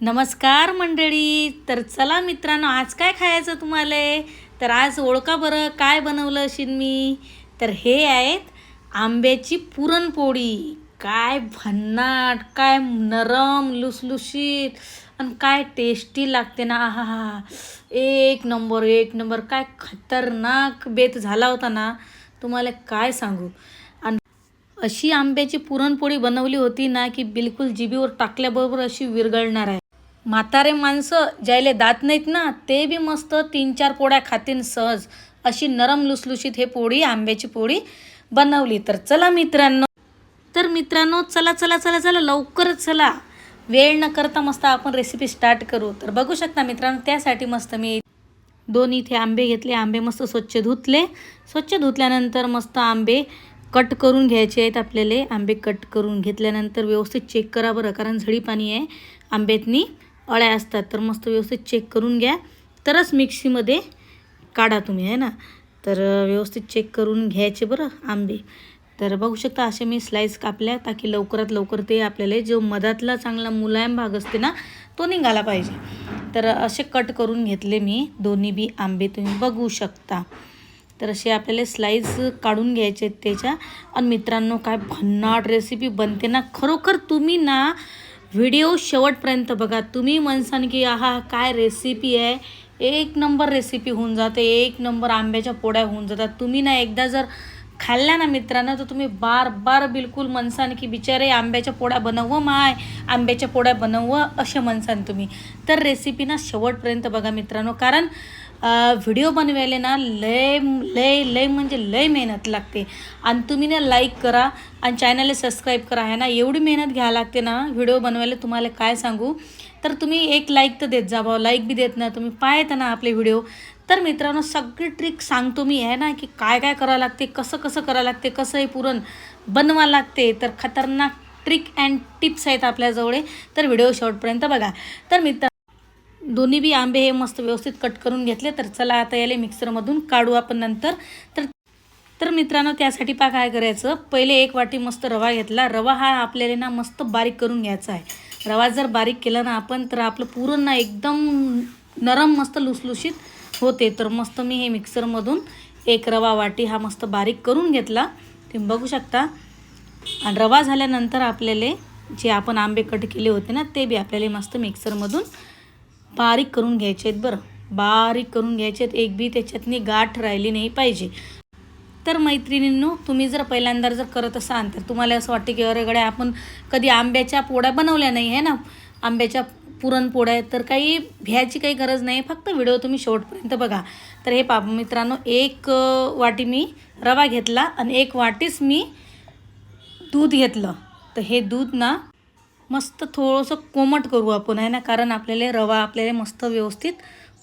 नमस्कार मंडळी. तर चला मित्रांनो आज काय खायचं तुम्हाला? तर आज ओळखा बरं काय बनवलं असेल मी? तर हे आहेत आंब्याची पुरणपोळी. काय भन्नाट काय नरम लुसलुशीत आणि काय टेस्टी लागते ना आहा हा एक नंबर एक नंबर काय खतरनाक बेत झाला होता ना. तुम्हाला काय सांगू? आणि अशी आंब्याची पुरणपोळी बनवली होती ना की बिलकुल जिबीवर टाकल्याबरोबर अशी विरघळणार आहे. म्हातारे माणसं ज्याले दात नाहीत ना ते बी मस्त तीन चार पोळ्या खातीन सहज. अशी नरम लुसलुशीत हे पोळी आंब्याची पोळी बनवली. तर चला मित्रांनो. तर मित्रांनो चला चला चला चला लवकरच चला. वेळ न करता मस्त आपण रेसिपी स्टार्ट करू. तर बघू शकता मित्रांनो त्यासाठी मस्त मी दोन इथे आंबे घेतले. आंबे मस्त स्वच्छ धुतले. स्वच्छ धुतल्यानंतर मस्त आंबे कट करून घ्यायचे आहेत आपल्याला. आंबे कट करून घेतल्यानंतर व्यवस्थित चेक करा बरं कारण झडी पाणी आहे आंब्यातनी. अळ्या असतात तर मस्त व्यवस्थित चेक करून घ्या. तरच मिक्सीमध्ये काढा तुम्ही आहे ना? तर व्यवस्थित चेक करून घ्यायचे बरं आंबे. तर बघू शकता असे मी स्लाईस कापल्या ताकी लवकरात लवकर ते आपल्याला जो मधातला चांगला मुलायम भाग असते ना तो निघाला पाहिजे. तर असे कट करून घेतले मी दोन्ही बी आंबे तुम्ही बघू शकता. तर असे आपल्याला स्लाईस काढून घ्यायचे आहेत त्याच्या. आणि मित्रांनो काय भन्नाट रेसिपी बनते ना खरोखर तुम्ही ना व्हिडिओ शेवटपर्यंत बघा. तुम्ही म्हणसान की आहा काय रेसिपी आहे? एक नंबर रेसिपी होऊन जाते. एक नंबर आंब्याच्या पोळ्या होऊन जातात. तुम्ही ना एकदा जर खाल्ल्या ना मित्रांनो तर तुम्ही बार बार बिलकुल म्हणसान की बिचारे आंब्याच्या पोळ्या बनवं माय. आंब्याच्या पोळ्या बनवं असे म्हणसान तुम्ही. तर रेसिपी ना शेवटपर्यंत बघा मित्रांनो. कारण व्हिडिओ बनवायला ना लय लय लय म्हणजे लय मेहनत लागते. आणि तुम्ही ना लाईक करा आणि चॅनलला सबस्क्राईब करा. आहे ना एवढी मेहनत घ्यावं लागते ना व्हिडिओ बनवायला तुम्हाला काय सांगू? तर तुम्ही एक लाईक तर देत जा भाऊ. लाईक बी देत ना तुम्ही पाहता ना आपले व्हिडिओ. तर मित्रांनो सगळी ट्रिक सांगतो मी. आहे ना की काय काय करावं लागते कसं कसं करावं लागते कसं हे पुरण बनवा लागते. तर खतरनाक ट्रिक अँड टिप्स आहेत आपल्याजवळ. तर व्हिडिओ शॉर्टपर्यंत बघा. तर मित्र दोन्ही बी आंबे हे मस्त व्यवस्थित कट करून घेतले तर चला आता याला मिक्सरमधून काढू आपण नंतर. तर तर मित्रांनो त्यासाठी पा काय करायचं. पहिले एक वाटी मस्त रवा घेतला. रवा हा आपल्याला ना मस्त बारीक करून घ्यायचा आहे. रवा जर बारीक केला ना आपण तर आपलं पुरण ना एकदम नरम मस्त लुसलुशीत होते. तर मस्त मी हे मिक्सरमधून एक रवा वाटी हा मस्त बारीक करून घेतला. तुम्ही बघू शकता. आणि रवा झाल्यानंतर आपल्याला जे आपण आंबे कट केले होते ना ते बी आपल्याला मस्त मिक्सरमधून बारीक करून घ्यायचे आहेत बरं. बारीक करून घ्यायचे आहेत एक बी त्याच्यातनी गाठ राहिली नाही पाहिजे. तर मैत्रिणींनो तुम्ही जर पहिल्यांदा जर करत असाल तर तुम्हाला असं वाटतं की अरे गड्या आपण कधी आंब्याच्या पोळ्या बनवल्या नाही आहे ना? आंब्याच्या पुरणपोळ्या तर काही भ्यायची काही गरज नाही. फक्त व्हिडिओ तुम्ही शेवटपर्यंत बघा. तर हे पा मित्रांनो एक वाटी मी रवा घेतला आणि एक वाटीच मी दूध घेतलं. तर हे दूध ना मस्त थोडंसं कोमट करू आपण आहे ना? कारण आपल्याला रवा आपल्याला मस्त व्यवस्थित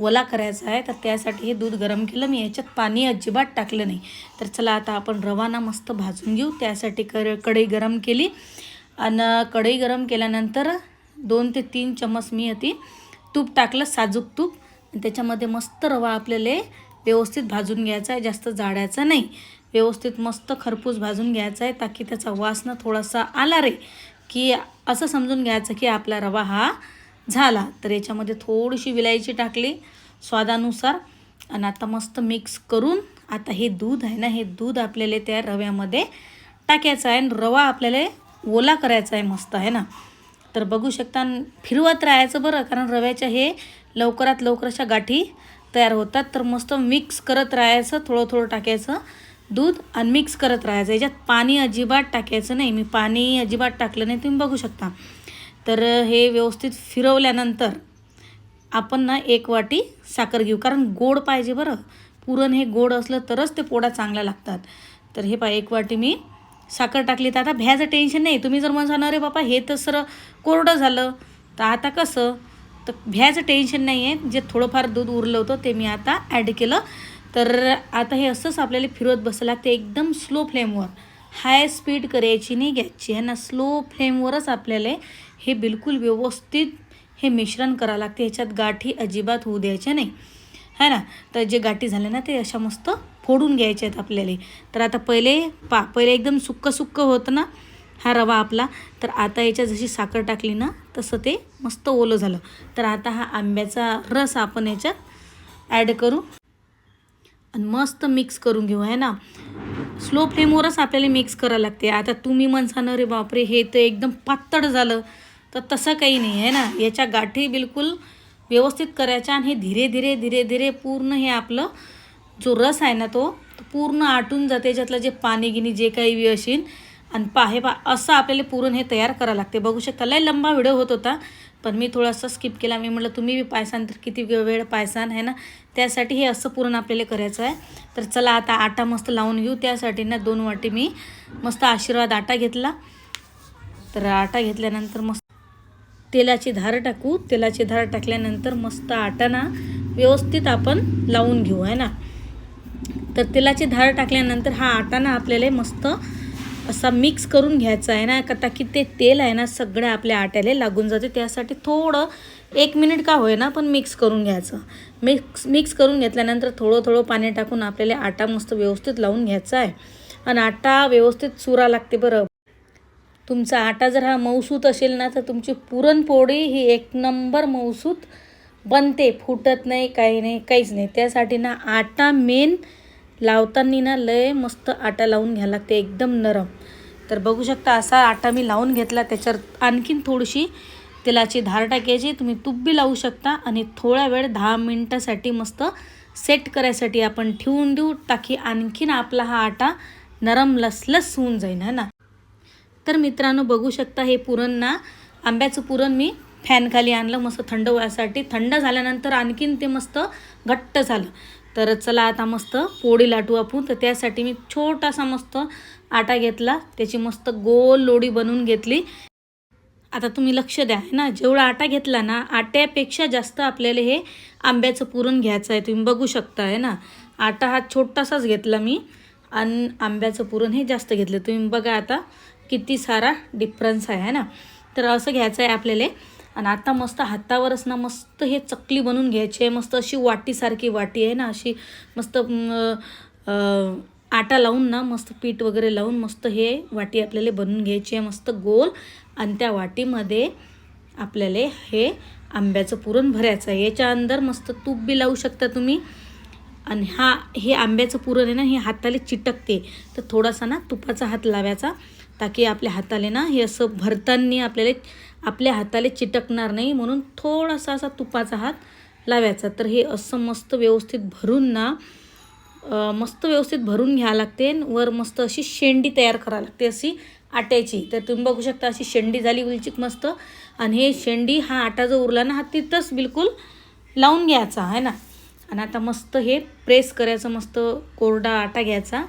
ओला करायचा आहे. तर त्यासाठी हे दूध गरम केलं. मी याच्यात पाणी अजिबात टाकलं नाही. तर चला आता आपण रवाना मस्त भाजून घेऊ. त्यासाठी कर कढई गरम केली. आणि कढई गरम केल्यानंतर दोन ते तीन चमच मी अति तूप टाकलं साजूक तूप. आणि त्याच्यामध्ये मस्त रवा आपल्याला व्यवस्थित भाजून घ्यायचा आहे. जास्त जाडायचा नाही. व्यवस्थित मस्त खरपूस भाजून घ्यायचा आहे. ताकी त्याचा वासनं थोडासा आला रे. की असं समजून घ्यायचं की आपला रवा हा झाला. तर याच्यामध्ये थोडीशी विलायची टाकली स्वादानुसार. आणि आता मस्त मिक्स करून आता हे दूध आहे ना हे दूध आपल्याला त्या रव्यामध्ये टाकायचं आहे. आणि रवा आपल्याला ओला करायचा आहे मस्त आहे ना. तर बघू शकता फिरवत राहायचं बरं कारण रव्याच्या हे लवकरात लवकर अशा गाठी तयार होतात. तर मस्त मिक्स करत राहायचं थोडं थोडं टाकायचं. दूध आणि मिक्स करत राहायचं. याच्यात पाणी अजिबात टाकायचं नाही. मी पाणी अजिबात टाकलं नाही तुम्ही बघू शकता. तर हे व्यवस्थित फिरवल्यानंतर आपण ना एक वाटी साखर घेऊ. कारण गोड पाहिजे बरं. पुरण हे गोड असलं तरच ते पोडा चांगल्या लागतात. तर हे पा एक वाटी मी साखर टाकली. तर आता भ्याचं टेन्शन नाही. तुम्ही जर म्हणसान अरे बापा हे तर सर कोरडं झालं. तर आता कसं? तर भ्याचं टेन्शन नाही आहे जे थोडंफार दूध उरलं होतं ते मी आता ॲड केलं. तर आता हे असंच आपल्याला फिरवत बसावं लागते एकदम स्लो फ्लेमवर हाय स्पीड करायची नाही घ्यायची. आहे ना स्लो फ्लेमवरच आपल्याला हे बिलकुल व्यवस्थित हे मिश्रण करावं लागते. ह्याच्यात गाठी अजिबात होऊ द्यायच्या नाही. है ना? तर जे गाठी झाले ना ते अशा मस्त फोडून घ्यायचे आहेत आपल्याला. तर आता पहिले पा पहिले एकदम सुक्कं सुक्कं होतं ना हा रवा आपला. तर आता याच्यात जशी साखर टाकली ना तसं ते मस्त ओलं झालं. तर आता हा आंब्याचा रस आपण याच्यात ॲड करू. आणि मस्त मिक्स करून घेऊ आहे ना? स्लो फ्लेमवरच आपल्याला मिक्स करावं लागते. आता तुम्ही म्हणसान रे बापरे हे तर एकदम पातळ झालं. तर तसं काही नाही आहे ना? याच्या गाठी बिलकुल व्यवस्थित करायच्या आणि हे धीरे धीरे धीरे धीरे पूर्ण हे आपलं जो रस आहे ना तो पूर्ण आटून जाते. याच्यातलं जे पाणी गिनी जे काही बी असेल आणि पा हे पा असं आपल्याला पुरण हे तयार करावं लागते. बघू शकता लय लंबा व्हिडिओ होत होता. पण मी थोडासा स्किप केला. मी म्हटलं तुम्ही बी पायसान तर किती वेळ पायसान आहे ना? त्यासाठी हे असं पुरण आपल्याला करायचं आहे. तर चला आता आटा मस्त लावून घेऊ. त्यासाठी ना दोन वाटी मी मस्त आशीर्वाद आटा घेतला. तर आटा घेतल्यानंतर मस्त तेलाची धार टाकू. तेलाची धार टाकल्यानंतर मस्त आटा ना व्यवस्थित आपण लावून घेऊ आहे ना? तर तेलाची धार टाकल्यानंतर हा आटा ना आपल्याला मस्त असा मिक्स करून घ्यायचा आहे ना का की ते तेल आहे ना सगळं आपल्या आट्याला लागून जाते. त्यासाठी थोडं एक मिनिट का होय ना पण मिक्स करून घ्यायचं. मिक्स मिक्स करून घेतल्यानंतर थोडं थोडं पाणी टाकून आपल्याला आटा मस्त व्यवस्थित लावून घ्यायचा आहे. आणि आटा व्यवस्थित चुरा लागते बरं. तुमचा आटा जर हा मऊसूत असेल ना तर तुमची पुरणपोळी ही एक नंबर मऊसूत बनते. फुटत नाही काही नाही काहीच नाही. त्यासाठी ना आटा मेन लावताना ना लय मस्त आटा लावून घ्यायला लागते एकदम नरम. तर बघू शकता असा आटा मी लावून घेतला त्याच्यावर आणखीन थोडीशी तेलाची धार टाकायची तुम्ही तूप बी लावू शकता आणि थोडा वेळ दहा मिनटासाठी मस्त सेट करायसाठी आपण ठेवून देऊ ताकी आणखीन आपला हा आटा नरम लसलस होऊन जाईल है ना? तर मित्रांनो बघू शकता हे पुरण ना आंब्याचं पुरण मी फॅनखाली आणलं मस्त थंड व्हायसाठी थंड झाल्यानंतर आणखीन ते मस्त घट्ट झालं. तर चला आता मस्त पोळी लाटू आपण. तर त्यासाठी मी छोटासा मस्त आटा घेतला. त्याची मस्त गोल लोडी बनवून घेतली. आता तुम्ही लक्ष द्या ना? जेवढा आटा घेतला ना आट्यापेक्षा जास्त आपल्याला हे आंब्याचं पुरण घ्यायचं आहे. तुम्ही बघू शकता आहे ना? आटा हा छोटासाच घेतला मी आणि आंब्याचं पुरण हे जास्त घेतलं. तुम्ही बघा आता किती सारा डिफरन्स आहे ना? तर असं घ्यायचं आहे आपल्याला. आणि आता मस्त हातावरच ना मस्त हे चकली बनवून घ्यायची आहे. मस्त अशी वाटीसारखी वाटी आहे ना अशी मस्त आटा लावून ना मस्त पीठ वगैरे लावून मस्त हे वाटी आपल्याला बनवून घ्यायची आहे. मस्त गोल. आणि त्या वाटीमध्ये आपल्याला हे आंब्याचं पुरण भरायचं आहे. याच्या अंदर मस्त तूप बी लावू शकता तुम्ही. आणि हा हे आंब्याचं पुरण आहे ना हे हाताला चिटकते. तर थोडासा ना तुपाचा हात लावायचा ताकी आपल्या हाताला ना हे असं भरताना आपल्याला आपल्या हाताला चिटकणार नाही म्हणून थोडासा असा तुपाचा हात लावायचा. तर हे असं मस्त व्यवस्थित भरून ना मस्त व्यवस्थित भरून घ्यावं लागते वर मस्त अशी शेंडी तयार करावी लागते अशी आट्याची. तर तुम्ही बघू शकता अशी शेंडी झाली उलचिक मस्त. आणि हे शेंडी हा आटा जो उरला ना हा तिथंच बिलकुल लावून घ्यायचा आहे ना? आणि आता मस्त हे प्रेस करायचं मस्त कोरडा आटा घ्यायचा.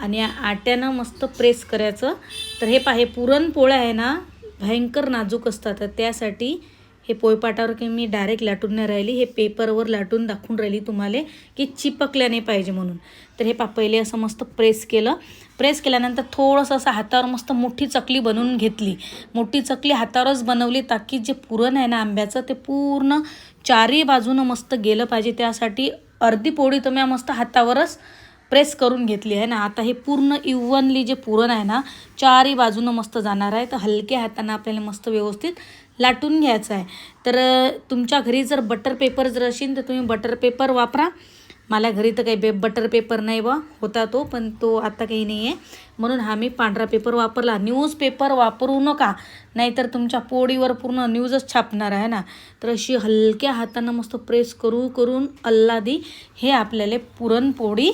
आणि आट्यानं मस्त प्रेस करायचं. तर हे पहा हे पुरणपोळ्या आहे ना भयंकर नाजूक असतात. तर त्यासाठी हे पोयपाटावर की मी डायरेक्ट लाटून नाही राहिली. हे पेपरवर लाटून दाखवून राहिली तुम्हाला की चिपकल्या नाही पाहिजे म्हणून. तर हे पा पहिले असं मस्त प्रेस केलं. प्रेस केल्यानंतर थोडंसं असं हातावर मस्त मोठी चकली बनवून घेतली. मोठी चकली हातावरच बनवली ताकी जे पुरण आहे ना आंब्याचं ते पूर्ण चारही बाजूनं मस्त गेलं पाहिजे. त्यासाठी अर्धी पोळी तर मी मस्त हातावरच प्रेस करून घेतली आहे ना आता हे पूर्ण इव्हनली जे पुरण आहे ना चारही बाजूनं मस्त जाणार आहे. तर हलक्या हातानं आपल्याला मस्त व्यवस्थित लाटून घ्यायचं आहे. तर तुमच्या घरी जर बटर पेपर जर असेल तर तुम्ही बटर पेपर वापरा. मला घरी तर काही बे बटर पेपर नाही बा होता तो पण तो आता काही नाही आहे म्हणून हा मी पांढरा पेपर वापरला. न्यूजपेपर वापरू नका नाहीतर तुमच्या पोळीवर पूर्ण न्यूजच छापणार आहे ना. तर अशी हलक्या हातानं मस्त प्रेस करू करून अल्लादी हे आपल्याला पुरणपोळी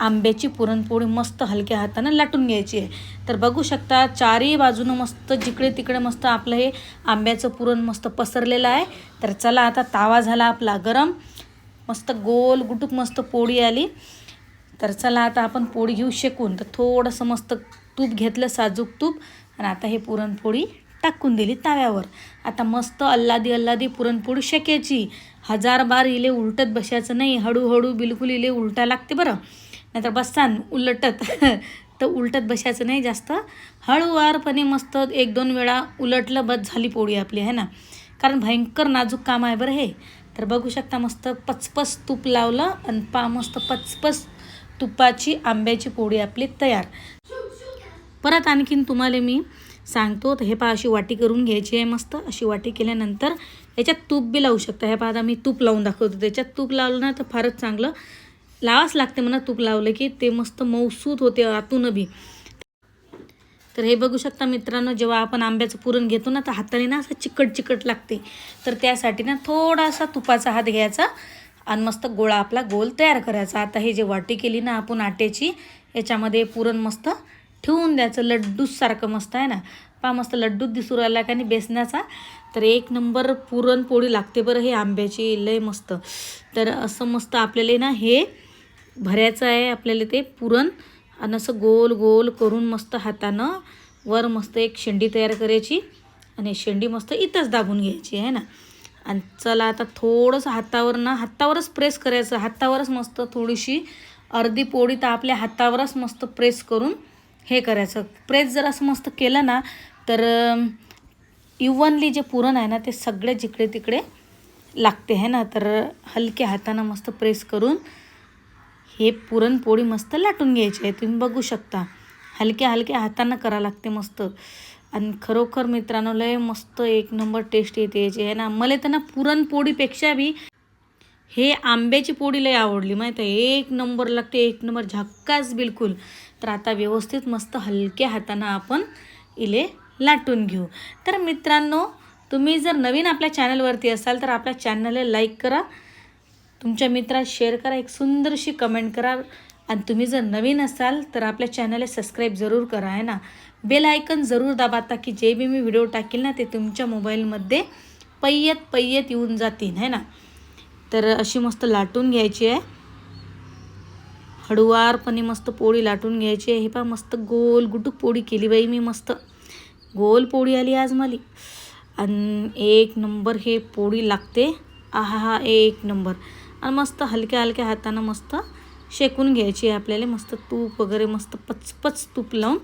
आंब्याची पुरणपोळी मस्त हलक्या हातानं लाटून घ्यायची आहे. तर बघू शकता चारही बाजूनं मस्त जिकडे तिकडे मस्त आपलं हे आंब्याचं पुरण मस्त पसरलेलं आहे. तर चला आता तावा झाला आपला गरम. मस्त गोल गुटूक मस्त पोळी आली. तर चला आता आपण पोळी घेऊ शेकून. तर थोडंसं मस्त तूप घेतलं साजूक तूप. आणि आता हे पुरणपोळी टाकून दिली ताव्यावर. आता मस्त अल्लादी अल्लादी पुरणपोळी शेकायची. हजार बार इले उलटत बसायचं नाही. हळूहळू बिलकुल इले उलटा लागते बरं. नाहीतर बसान उलटत. तर उलटत बसायचं नाही जास्त. हळूवारपणे मस्त एक दोन वेळा उलटलं बस झाली पोळी आपली आहे ना? कारण भयंकर नाजूक काम आहे बरं हे. तर बघू शकता मस्त पचपच तूप लावलं आणि पा मस्त पचपच तुपाची आंब्याची पोळी आपली तयार. परत आणखीन तुम्हाला मी सांगतो तर हे पहा अशी वाटी करून घ्यायची आहे मस्त. अशी वाटी केल्यानंतर याच्यात तूप बी लावू शकता. हे पहा आता मी तूप लावून दाखवतो. त्याच्यात तूप लावलं ना तर फारच चांगलं. लावाच लागते म्हणा तूप लावलं की ते मस्त मौसूत होते आतून बी. तर हे बघू शकता मित्रांनो जेव्हा आपण आंब्याचं पुरण घेतो ना तर हाताने ना असं चिकट चिकट लागते. तर त्यासाठी ना थोडासा तुपाचा हात घ्यायचा आणि मस्त गोळा आपला गोल तयार करायचा. आता हे जे वाटी केली ना आपण आट्याची याच्यामध्ये पुरण मस्त ठेवून द्यायचं. लड्डूसारखं मस्त आहे ना. पा मस्त लड्डूच दिसू राहिला का आणि बेसनाचा. तर एक नंबर पुरणपोळी लागते बरं हे आंब्याची लय मस्त. तर असं मस्त आपल्याला ना हे भरायचं आहे आपल्याला ते पुरण. आणि असं गोल गोल करून मस्त हातानं वर मस्त एक शेंडी तयार करायची. आणि शेंडी मस्त इथंच दाबून घ्यायची आहे ना? आणि चला आता थोडंसं हातावर ना हातावरच प्रेस करायचं. हातावरच मस्त थोडीशी अर्धी पोळी तर आपल्या हातावरच मस्त प्रेस करून हे करायचं. प्रेस जर असं मस्त केलं ना तर इवनली जे पुरण आहे ना ते सगळे जिकडे तिकडे लागते आहे ना? तर हलक्या हातानं मस्त प्रेस करून हे पुरणपोळी मस्त लाटून घ्यायची आहे. तुम्ही बघू शकता. हलक्या हलक्या हातानं करा लागते मस्त. आणि खरोखर मित्रांनो लय मस्त एक नंबर टेस्ट येते याची. आहे ना मला तर ना पुरणपोळीपेक्षा बी हे आंब्याची पोळी लय आवडली. माहीत आहे? एक नंबर लागते एक नंबर झक्काच बिलकुल. तर आता व्यवस्थित मस्त हलक्या हातानं आपण इले लाटून घेऊ. तर मित्रांनो तुम्ही जर नवीन आपल्या चॅनलवरती असाल तर आपल्या चॅनलला लाईक करा. तुमच्या मित्रात शेअर करा एक सुंदरशी कमेंट करा. आणि तुम्ही जर नवीन असाल तर आपल्या चॅनलला सबस्क्राईब जरूर करा आहे ना? बेल आयकन जरूर दाबा ताकी जे बी मी व्हिडिओ टाकेल ना ते तुमच्या मोबाईलमध्ये पय्यत पय्यत येऊन जातील है ना? तर अशी मस्त लाटून घ्यायची आहे. हळुवारपणे मस्त पोळी लाटून घ्यायची आहे. हे पहा मस्त गोल गुटूक पोळी केली बाई मी मस्त. गोल पोळी आली आज मला. आणि एक नंबर हे पोळी लागते. आहा हा एक नंबर. आणि मस्त हलक्या हलक्या हातानं मस्त शेकून घ्यायची आहे आपल्याला. मस्त तूप वगैरे मस्त पचपच तूप लावून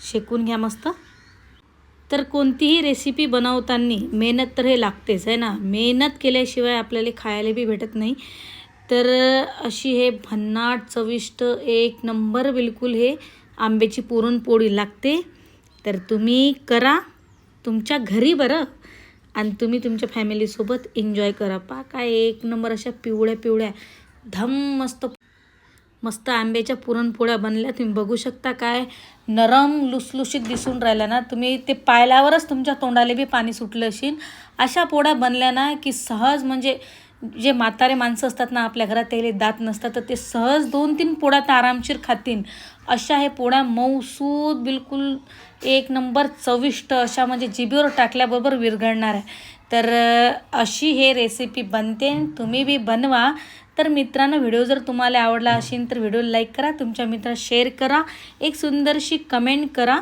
शेकून घ्या मस्त. तर कोणतीही रेसिपी बनवताना मेहनत तर हे लागतेच आहे ना. मेहनत केल्याशिवाय आपल्याला खायला बी भेटत नाही. तर अशी हे भन्नाट चविष्ट एक नंबर बिलकुल हे आंब्याची पुरणपोळी लागते. तर तुम्ही करा. तुमच्या घरी बरं. आणि तुम्ही तुमच्या फॅमिलीसोबत एन्जॉय करा. पा काय एक नंबर अशा पिवळ्या पिवळ्या धम मस्त मस्त आंब्याच्या पुरणपोळ्या बनल्या. तुम्ही बघू शकता काय नरम लुसलुशीत दिसून राहिल्या ना. तुम्ही ते पाहिल्यावरच तुमच्या तोंडाला बी पाणी सुटलं असेल अशा पोळ्या बनल्या ना की सहज म्हणजे जे म्हातारे माणसं असतात ना आपल्या घरात त्याले दात नसतात तर ते सहज दोन तीन पोळ्या तर आरामशीर खातील अशा हे पोळ्या मऊसूद बिलकुल एक नंबर चविष्ट अशा म्हणजे जिबीवर टाकल्याबरोबर विरघळणार आहे. तर अशी हे रेसिपी बनते. तुम्ही बी बनवा. तर मित्रांनो व्हिडिओ जर तुम्हाला आवडला असेल तर व्हिडिओ लाईक करा. तुमच्या मित्रात शेअर करा. एक सुंदरशी कमेंट करा.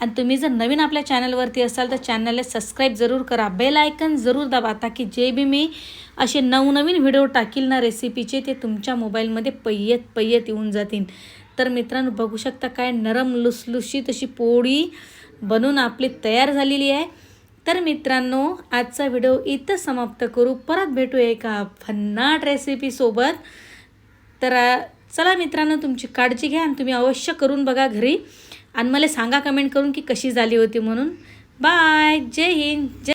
आणि तुम्ही जर नवीन आपल्या चॅनलवरती असाल तर चॅनलला सबस्क्राईब जरूर करा. बेल आयकन जरूर दाबा. ताकी जे बी मी असे नवनवीन व्हिडिओ टाकील ना रेसिपीचे ते तुमच्या मोबाईलमध्ये पय्यत पय्यत येऊन जातील. तर मित्रांनो बघू शकता काय नरम लुसलुशीत अशी पोळी बनवून आपली तयार झालेली आहे. तर मित्रांनो आजचा व्हिडिओ इथं समाप्त करू. परत भेटू एका भन्नाट रेसिपीसोबत तर चला मित्रांनो तुमची काळजी घ्या आणि तुम्ही अवश्य करून बघा घरी. आणि मला सांगा कमेंट करून की कशी झाली होती म्हणून. बाय जय हिंद. जय